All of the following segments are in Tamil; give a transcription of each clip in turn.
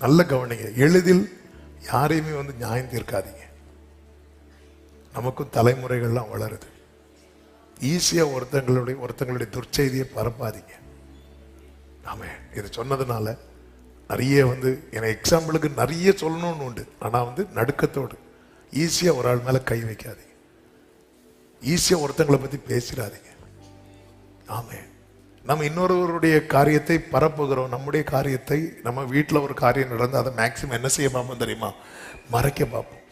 நல்ல கவனிங்க. எளிதில் யாரையுமே வந்து நியாயம் தீர்க்காதீங்க. நமக்கும் தலைமுறைகள்லாம் வளருது. ஈஸியா ஒருத்தங்களுடைய ஒருத்தங்களுடைய துர்ச்செய்தியை பரப்பாதீங்க. ஆமே இது சொன்னதுனால நிறைய வந்து எனக்கு எக்ஸாம்பிளுக்கு நிறைய சொல்லணும்னு உண்டு. ஆனா வந்து நடுக்கத்தோடு ஈஸியா ஒரு ஆள் மேல கை வைக்காதீங்க. ஈஸியா ஒருத்தங்களை பத்தி பேசிடாதீங்க. ஆமாம் நம்ம இன்னொருவருடைய காரியத்தை பரப்புகிறோம். நம்முடைய காரியத்தை நம்ம வீட்டில் ஒரு காரியம் நடந்து அதை மேக்சிமம் என்ன செய்ய பார்ப்போம் தெரியுமா? மறைக்க பார்ப்போம்.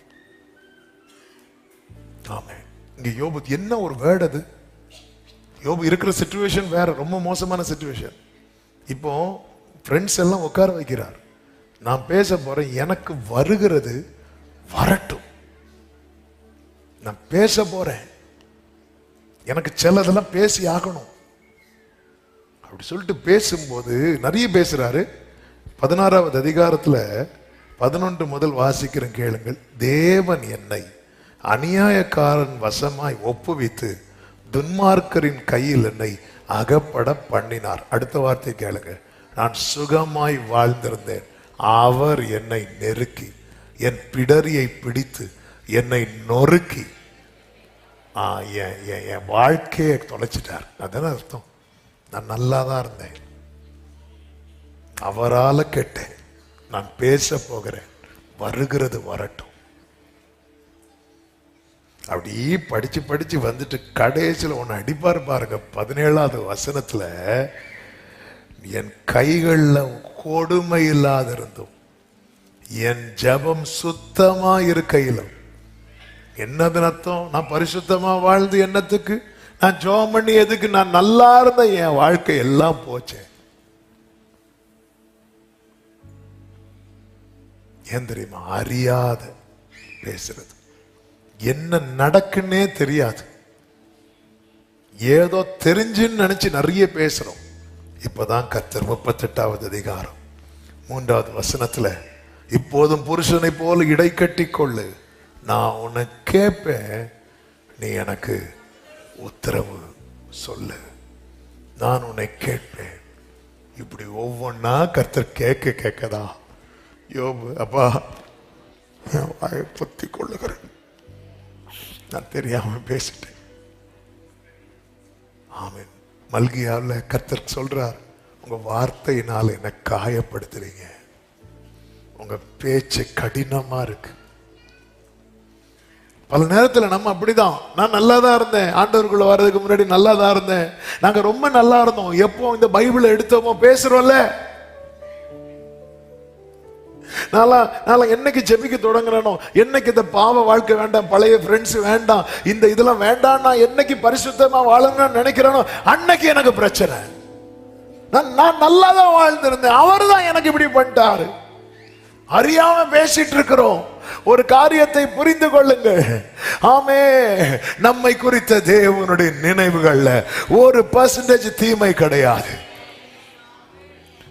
ஆமே இங்கே யோபு என்ன ஒரு வேர்டு அது? யோபு இருக்கிற சுச்சுவேஷன் வேற ரொம்ப மோசமான சுச்சுவேஷன் இப்போ ஃப்ரெண்ட்ஸ் எல்லாம் உட்கார வைக்கிறார். நான் பேச போகிறேன் எனக்கு வருகிறது வரட்டும். நான் பேச போகிறேன் எனக்கு சிலதெல்லாம் பேசி ஆகணும். அப்படி சொல்லிட்டு பேசும்போது நிறைய பேசுறாரு. பதினாறாவது அதிகாரத்துல பதினொன்று முதல் வாசிக்கிறேன் கேளுங்கள். தேவன் என்னை அநியாயக்காரன் வசமாய் ஒப்புவித்து துன்மார்க்கரின் கையில் என்னை அகப்பட பண்ணினார். அடுத்த வார்த்தை கேளுங்க. நான் சுகமாய் வாழ்ந்திருந்தேன். அவர் என்னை நெருக்கி என் பிடரியை பிடித்து என்னை நொறுக்கி. என் என் வாழ்க்கையை தொலைச்சிட்டார். அதான அர்த்தம்? நான் நல்லா தான் இருந்தேன். அவரால் கேட்டேன். நான் பேச போகிறேன். வருகிறது வரட்டும். அப்படி படிச்சு படிச்சு வந்துட்டு கடைசியில் ஒன்று அடிப்பார் பாருங்க. பதினேழாவது வசனத்துல என் கைகளில் கொடுமை இல்லாதிருந்தும் என் ஜெபம் சுத்தமாக இருக்கையிலும் என்னது அர்த்தம்? நான் பரிசுத்தமா வாழ்ந்து என்னத்துக்கு? நான் ஜோம் பண்ணி எதுக்கு? நான் நல்லா இருந்த என் வாழ்க்கை எல்லாம் போச்சே. ஏன் தெரியுமா? அறியாத பேசுறது. என்ன நடக்குன்னே தெரியாது. ஏதோ தெரிஞ்சுன்னு நினைச்சு நிறைய பேசுறோம். இப்பதான் கத்தர் முப்பத்தெட்டாவது அதிகாரம் மூன்றாவது வசனத்துல இப்போதும் புருஷனை போல இடை கட்டி கொள்ளு நான் உன்னை கேட்பேன். நீ எனக்கு உத்தரவு சொல்லு. நான் உன்னை கேட்பேன். இப்படி ஒவ்வொன்னா கர்த்தர் கேட்க கேட்கதா? யோபு அப்பா என் வாயை பொத்தி கொள்ளுகிறேன். நான் தெரியாம பேசிட்டேன். ஆமென். மல்கியாவில் கர்த்தர் சொல்றார் உங்க வார்த்தையினால் என்னை காயப்படுத்துறீங்க. உங்க பேச்சு கடினமா இருக்கு. பல நேரத்தில் நம்ம அப்படிதான். நான் நல்லா தான் இருந்தேன். ஆண்டவருக்குள்ள வர்றதுக்கு முன்னாடி நல்லா தான் இருந்தேன். நாங்கள் ரொம்ப நல்லா இருந்தோம். எப்போ இந்த பைபிளை எடுத்தோமோ பேசுறோம்ல. நல்லா நல்லா என்னைக்கு ஜெபிக்க தொடங்குறேனோ என்னைக்கு இந்த பாவ வாழ்க்கை வேண்டாம் பழைய ஃப்ரெண்ட்ஸ் வேண்டாம் இந்த இதெல்லாம் வேண்டாம் நான் என்னைக்கு பரிசுத்தமா வாழணும்னு நினைக்கிறேனோ அன்னைக்கு எனக்கு பிரச்சனை. நான் நான் நல்லா தான் வாழ்ந்திருந்தேன். அவர் தான் எனக்கு இப்படி பண்ணிட்டாரு. அறியாம பேசிட்டு இருக்கிறோம். ஒரு காரியத்தை புரிந்து கொள்ளுங்கள். ஆமே நம்மை குறித்த தேவனுடைய நினைவுகள்ல ஒரு பர்சன்டேஜ் தீமை கிடையாது.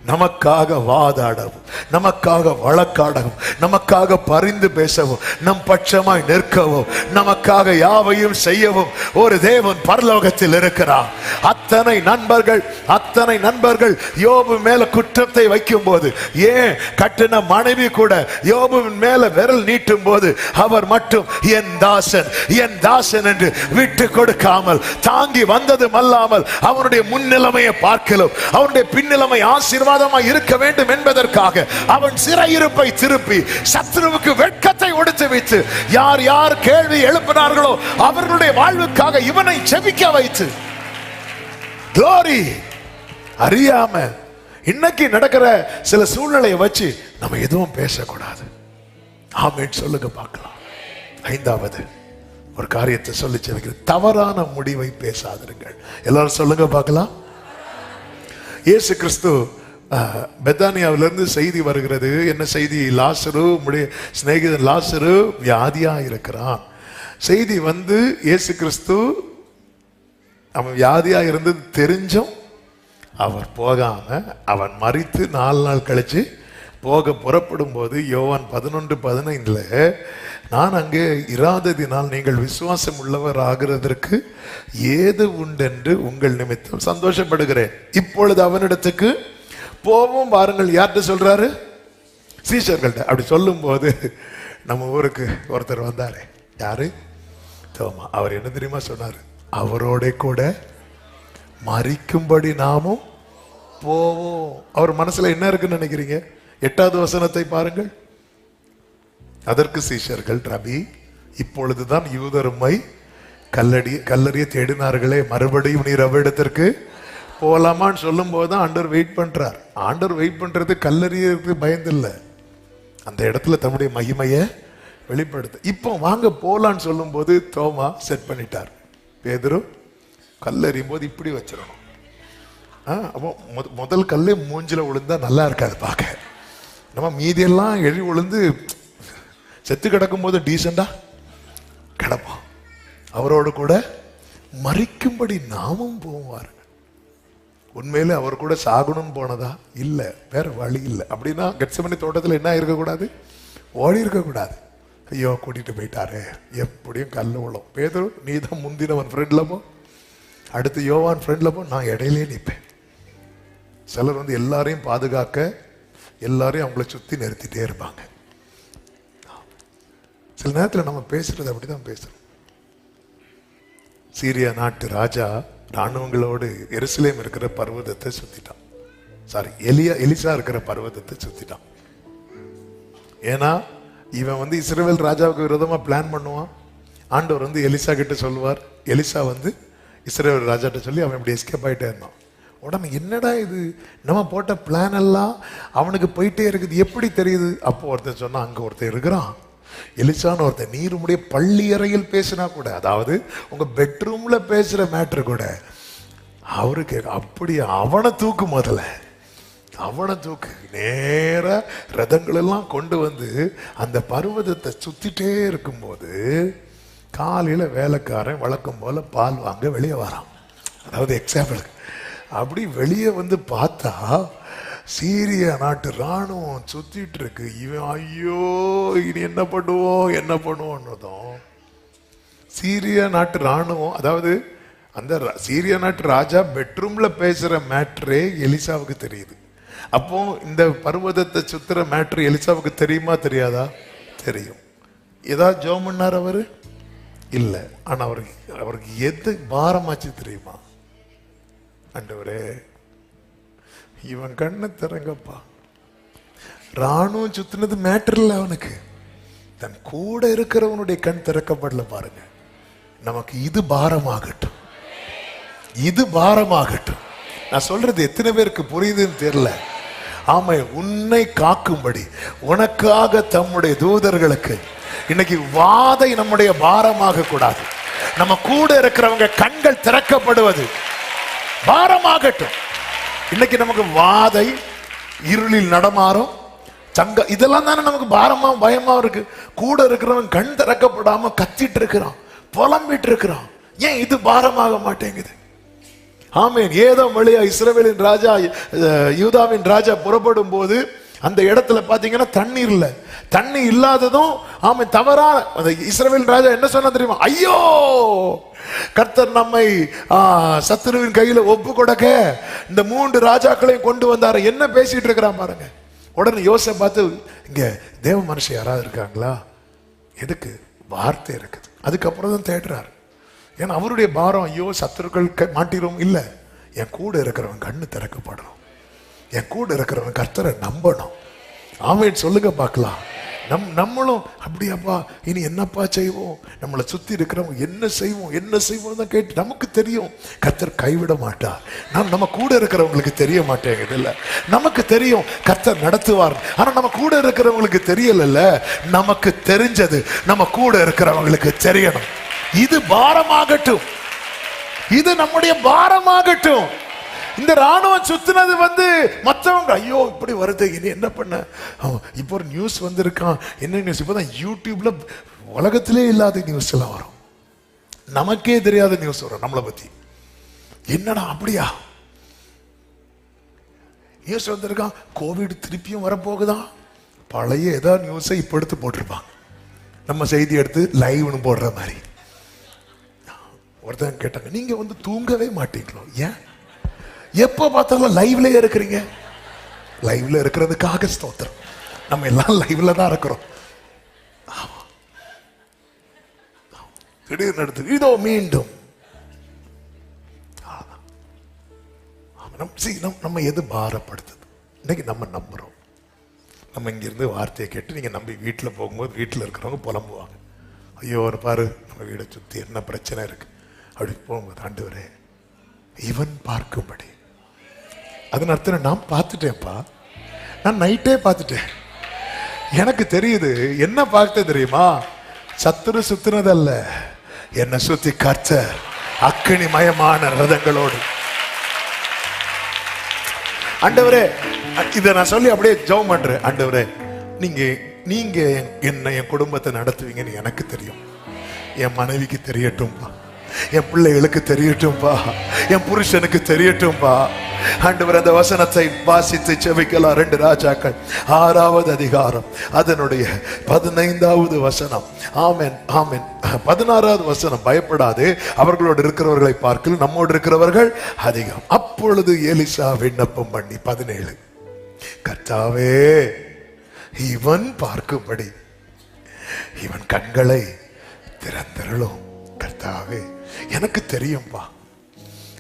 நமக்காக வாதாடவும் நமக்காக வழக்காடவும் நமக்காக பரிந்து பேசவும் நம் பட்சமாய் நிற்கவும் நமக்காக யாவையும் செய்யவும் ஒரு தேவன் பரலோகத்தில் இருக்கிறார். அத்தனை நண்பர்கள் அத்தனை நண்பர்கள் யோபு மேல குற்றத்தை வைக்கும் போது ஏன் கட்டின மனைவி கூட யோபுவின் மேல விரல் நீட்டும் போது அவர் மட்டும் என் தாசன் என் தாசன் என்று விட்டு கொடுக்காமல் தாங்கி வந்ததும் அல்லாமல் அவனுடைய முன்னிலைமையை பார்க்கலும் அவனுடைய பின்னிலைமை ஆசீர்வாதமாய் இருக்க வேண்டும் என்பதற்காக அவன் சிறையிருப்பை திருப்பி சத்ருவுக்கு வெட்கத்தை ஒடுத்து வைத்து யார் யார் கேள்வி எழுப்பினார்களோ அவர்களுடைய வாழ்வுக்காக இவனை செபிக்க வைத்து. Glory! அறியாம இன்னைக்கு நடக்கிற சில சூழ்நிலையை வச்சு நம்ம எதுவும் பேசக்கூடாது. ஆமேன். சொல்லுங்க பார்க்கலாம். ஐந்தாவது ஒரு காரியத்தை சொல்லி செவிக்கிறேன் தவறான முடிவை பேசாதிருங்கள். எல்லாரும் சொல்லுங்க பார்க்கலாம். இயேசு கிறிஸ்து பெத்தானியாவிலிருந்து செய்தி வருகிறது. என்ன செய்தி? லாசரு உடைய சிநேகிதன் லாசரு வியாதியாக இருக்கிறான். செய்தி வந்து இயேசு கிறிஸ்து அவன் வியாதியாக இருந்தது தெரிஞ்சும் அவர் போகாம அவன் மறித்து நாலு நாள் கழிச்சு போக புறப்படும் போது யோவான் பதினொன்று பதினைந்தில் நான் அங்கே இராததினால் நீங்கள் விசுவாசம் உள்ளவர் ஆகிறதற்கு ஏது உண்டென்று உங்கள் நிமித்தம் சந்தோஷப்படுகிறேன். இப்பொழுது அவனிடத்துக்கு போவோம் பாருங்கள் யார்கிட்ட சொல்றாரு? சீஷர்கள்ட்ட. அப்படி சொல்லும்போது நம்ம ஊருக்கு ஒருத்தர் வந்தாரு. யாரு? தோமா. அவர் என்ன தெரியுமா சொன்னார்? அவரோட கூட மறிக்கும்படி நாமும் போவோம். அவர் மனசுல என்ன இருக்குன்னு நினைக்கிறீங்க? எட்டாவது வசனத்தை பாருங்கள். அதற்கு சீஷர்கள் ரவி இப்பொழுதுதான் யூதருமை கல்லடி கல்லறிய தேடினார்களே. மறுபடியும் நீர் அவ்விடத்திற்கு போகலாமான்னு சொல்லும் போது ஆண்டவர் வெயிட் பண்ணுறார் ஆண்டவர் வெயிட் பண்ணுறது கல்லறியருக்கு பயந்தில்லை அந்த இடத்துல தம்முடைய மகிமையை வெளிப்படுத்து. இப்போ வாங்க போகலான்னு சொல்லும்போது தோமா செட் பண்ணிட்டார். பேதரும் கல்லறியும் போது இப்படி வச்சிடணும் ஆ, அப்போ முத- முதல் கல்லே மூஞ்சில் விழுந்தா நல்லா இருக்காது பார்க்க. நம்ம மீதியெல்லாம் எழி விழுந்து செத்து கிடக்கும் போது டீசெண்டாக கிடப்போம் அவரோடு கூட மறிக்கும்படி நாமும் போவார். உண்மையில் அவர் கூட சாகணும்னு போனதா? இல்லை. வேற வழி இல்லை. அப்படின்னா கெட்சமனி தோட்டத்தில் என்ன இருக்கக்கூடாது? ஓடி இருக்கக்கூடாது. ஐயோ கூட்டிட்டு போயிட்டாரு. எப்படியும் கல்லு விழும் பேதரு நீ தான் முந்தினவன் ஃப்ரெண்ட்ல போ. அடுத்து யோவான் ஃப்ரெண்ட்ல போ. நான் இடையிலே நிற்பேன். சிலர் வந்து எல்லாரையும் பாதுகாக்க எல்லாரையும் அவங்கள சுற்றி நிறுத்திட்டே இருப்பாங்க. சில நேரத்தில் நம்ம பேசுறது அப்படிதான் பேசுறோம். சீரியா நாட்டு ராஜா ராணுவங்களோடு எருசலேம் இருக்கிற பர்வதத்தை சுத்திட்டான். சாரி எலியா எலிசா இருக்கிற பர்வதத்தை சுத்திட்டான். ஏன்னா இவன் வந்து இஸ்ரேல் ராஜாவுக்கு விரோதமா பிளான் பண்ணுவான். ஆண்டவர் வந்து எலிசா கிட்ட சொல்லுவார். எலிசா வந்து இஸ்ரவேல் ராஜாட்ட சொல்லி அவன் இப்படி எஸ்கேப் ஆயிட்டே இருந்தான். உடனே என்னடா இது? நம்ம போட்ட பிளான் எல்லாம் அவனுக்கு போயிட்டே இருக்குது. எப்படி தெரியுது? அப்போ ஒருத்தன் சொன்னா அங்க ஒருத்தன் இருக்கிறான். எலிசான்னு ஒருத்தன் நீர் உடைய பள்ளி அறையில் பேசினா கூட அதாவது உங்க பெட்ரூம்ல பேசுற மேட்ரு கூட அவருக்கு அப்படி அவனை தூக்கு முதல்ல. அவனை தூக்கு. நேர ரதங்களெல்லாம் கொண்டு வந்து அந்த பர்வதத்தை சுத்திட்டே இருக்கும்போது காலையில வேலைக்காரன் வழக்கம் போல பால் வாங்க வெளியே வரான். அதாவது எக்ஸாம்பிளுக்கு அப்படி வெளியே வந்து பார்த்தா சீரிய நாட்டு ராணுவம் சுத்திட்டு இருக்கு. இவன் ஐயோ இனி என்ன பண்ணுவோம் என்ன பண்ணுவோன்னதும் சீரிய நாட்டு ராணுவம் அதாவது அந்த சீரிய நாட்டு ராஜா பெட்ரூம்ல பேசுற மேட்ரே எலிசாவுக்கு தெரியுது. அப்போ இந்த பர்வதத்தை சுத்துற மேட்ரு எலிசாவுக்கு தெரியுமா தெரியாதா? தெரியும். ஏதாவது ஜோம் பண்ணார் அவரு? இல்லை. ஆனால் அவருக்கு அவருக்கு எது பாரமாச்சு தெரியுமா? அண்டவரே இவன் கண்ணை திறங்கப்பா. ராணுவம் சுத்தினது மேட்டர் இல்லை அவனுக்கு. தன் கூட இருக்கிறவனுடைய கண் திறக்கப்படல பாருங்க. நமக்கு இது பாரமாகட்டும். இது பாரமாகட்டும். நான் சொல்றது எத்தனை பேருக்கு புரியுதுன்னு தெரியல. ஆமை உன்னை காக்கும்படி உனக்காக தம்முடைய தூதர்களுக்கு இன்னைக்கு வாதை நம்முடைய பாரமாக கூடாது. நம்ம கூட இருக்கிறவங்க கண்கள் திறக்கப்படுவது பாரமாகட்டும். இன்னைக்கு நமக்கு வாதை இருளில் நடமாறும் சங்க இதெல்லாம் தானே நமக்கு பாரமா பயமா இருக்கு. கூட இருக்கிறவன் கண் திறக்கப்படாம கத்திட்டு இருக்கிறான் புலம்பிட்டு இருக்கிறான். ஏன் இது பாரமாக மாட்டேங்குது? ஆமேன். ஏதோ வழியா இஸ்ரவேலின் ராஜா யூதாவின் ராஜா புறப்படும் போது அந்த இடத்துல பார்த்தீங்கன்னா தண்ணி இல்லை. தண்ணி இல்லாததும் ஆமை தவறா அந்த இஸ்ரவேல் ராஜா என்ன சொன்னா தெரியுமா? ஐயோ! கர்த்தர் நம்மை சத்துருவின் கையில் ஒப்பு கொடுக்க இந்த மூன்று ராஜாக்களையும் கொண்டு வந்தாரு. என்ன பேசிட்டு இருக்கிறான் பாருங்க. உடனே யோசனை பார்த்து இங்க தேவ மனுஷன் யாராவது இருக்காங்களா? எதுக்கு? வார்த்தை இருக்குது. அதுக்கப்புறம் தான் தேடுறாரு. ஏன்னா அவருடைய பாரம் ஐயோ சத்துருக்கள் க- மாட்டிரும். என் கூட இருக்கிறவன் கண்ணு திறக்கப்படணும். என் கூட இருக்கிறவன் கர்த்தரை நம்பணும். ஆமேன். சொல்லுங்க பார்க்கலாம். நம் நம்மளும் அப்படியாப்பா இனி என்னப்பா செய்வோம்? நம்மளை சுற்றி இருக்கிறவங்க என்ன செய்வோம்? என்ன செய்வோம் தான் கேட்டு நமக்கு தெரியும். கத்தர் கைவிட மாட்டார். நாம் நம்ம கூட இருக்கிறவங்களுக்கு தெரிய மாட்டேங்குது இல்லை? நமக்கு தெரியும் கத்தர் நடத்துவார். ஆனால் நம்ம கூட இருக்கிறவங்களுக்கு தெரியலல்ல நமக்கு தெரிஞ்சது நம்ம கூட இருக்கிறவங்களுக்கு தெரியணும். இது பாரமாகட்டும். இது நம்முடைய பாரமாகட்டும். இந்த ராணுவம் சுத்தினது வந்து மற்றவங்க ஐயோ இப்படி வருது. இனி என்ன பண்ண? இப்போ ஒரு நியூஸ் வந்திருக்கான். என்ன நியூஸ் இப்போதான் யூடியூப்ல உலகத்திலே இல்லாத நியூஸ் எல்லாம் வரும். நமக்கே தெரியாத நியூஸ் வரும் நம்மளை பத்தி. என்னடா அப்படியா? நியூஸ் வந்திருக்கான். கோவிட் திருப்பியும் வரப்போகுதான் பழைய ஏதாவது நியூஸை இப்போ எடுத்து போட்டிருப்பாங்க. நம்ம செய்தி எடுத்து லைவ்னு போடுற மாதிரி. ஒருத்தன் கேட்டாங்க நீங்க வந்து தூங்கவே மாட்டீங்களோ? ஏன்? எப்போ பார்த்தாலும் லைவ்லயே இருக்கிறீங்க? லைவ்ல இருக்கிறதுக்காக ஸ்தோத்திரம். நம்ம எல்லாம் லைவ்ல தான் இருக்கிறோம். திடீர்னு எடுத்து இதோ மீண்டும். நம் நம்ம எது பாரப்படுத்துது? இன்னைக்கு நம்ம நம்புறோம். நம்ம இங்கிருந்து வார்த்தையை கேட்டு நீங்க நம்பி வீட்டில் போகும்போது வீட்டில் இருக்கிறவங்க புலம்புவாங்க. ஐயோ ஒரு பாரு நம்ம வீடை சுற்றி என்ன பிரச்சனை இருக்கு? அப்படி போகும்போது ஆண்டவரே இவன் பார்க்கும்படி அதன் அர்த்தம் நான் பார்த்துட்டேன்ப்பா. நான் நைட்டே பார்த்துட்டேன். எனக்கு தெரியுது என்ன பார்த்த தெரியுமா? சத்துரு சுத்துனதல்ல. என்னை சுத்தி கர்த்தர் அக்கினி மயமான ரதங்களோடு. அண்டவரே இதை நான் சொல்லி அப்படியே ஜெபம் பண்றேன். ஆண்டவரே நீங்க நீங்க என்- என்னை என் குடும்பத்தை நடத்துவீங்கன்னு எனக்கு தெரியும். என் மனைவிக்கு தெரியட்டும்பா என் பிள்ளைகளுக்கு தெரியட்டும்பா. என் புருஷனுக்கு தெரியட்டும்பா. ஆண்டவர் அந்த வசனத்தை வாசித்து செவிக்கலாம் ரெண்டு ராஜாக்கள் ஆறாவது அதிகாரம் அதனுடைய பதினைந்தாவது வசனம். ஆமென் ஆமென். பதினாறாவது வசனம் பயப்படாது. அவர்களோடு இருக்கிறவர்களை பார்க்கல நம்மோடு இருக்கிறவர்கள் அதிகம். அப்பொழுது எலிசா விண்ணப்பம் பண்ணி பதினேழு. கர்த்தாவே இவன் பார்க்கும்படி இவன் கண்களை திறந்தருளும். கர்த்தாவே எனக்கு தெரியும்பா.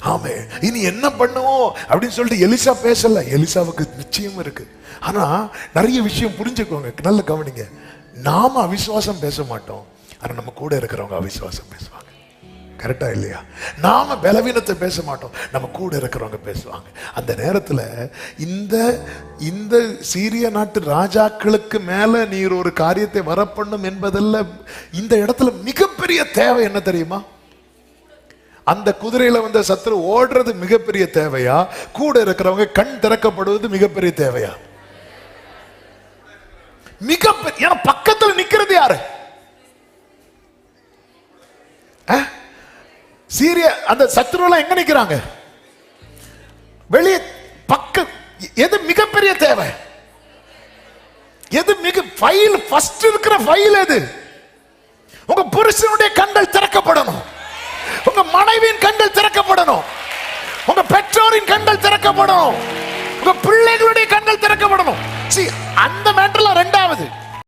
ஆமே இனி என்ன பண்ணுவோம்? அப்படின்னு சொல்லிட்டு எலிசா பேசல. எலிசாவுக்கு நிச்சயம் இருக்கு. ஆனா நிறைய விஷயம் புரிஞ்சுக்கோங்க. நல்ல கவனிங்க. நாம அவிசுவாசம் பேச மாட்டோம். ஆனா நம்ம கூட இருக்கிறவங்க அவிசுவாசம் பேசுவாங்க. கரெக்டா இல்லையா? நாம பலவீனத்தை பேச மாட்டோம். நம்ம கூட இருக்கிறவங்க பேசுவாங்க. அந்த நேரத்துல இந்த இந்த சீரிய நாட்டு ராஜாக்களுக்கு மேல நீர் ஒரு காரியத்தை வரப்பண்ணும் என்பதல்ல இந்த இடத்துல மிக மிகப்பெரிய தேவை என்ன தெரியுமா? அந்த குதிரையில வந்த சத்துரு ஓடுறது மிகப்பெரிய தேவையா? கூட இருக்கிறவங்க கண் திறக்கப்படுவது மிகப்பெரிய தேவையா? மிகப்பெரிய ஏன்னா பக்கத்துல நிக்கிறது யாரு? அஹ்? சீரிய அந்த சத்துருவெல்லாம் எங்க நிக்கிறாங்க? வெளியே பக்க எது மிகப்பெரிய தேவை? எது மிக ஃபைல் ஃபர்ஸ்ட் இருக்கிற ஃபைல் எது? உங்க புருஷனுடைய கண்கள் திறக்கப்படணும். உங்க மனைவியின் கண்கள் திறக்கப்படணும். உங்க பெற்றோரின் கண்கள் திறக்கப்படணும். உங்க பிள்ளைகளுடைய கண்கள் திறக்கப்படணும். அந்த மேட்டர்ல ரெண்டாவது.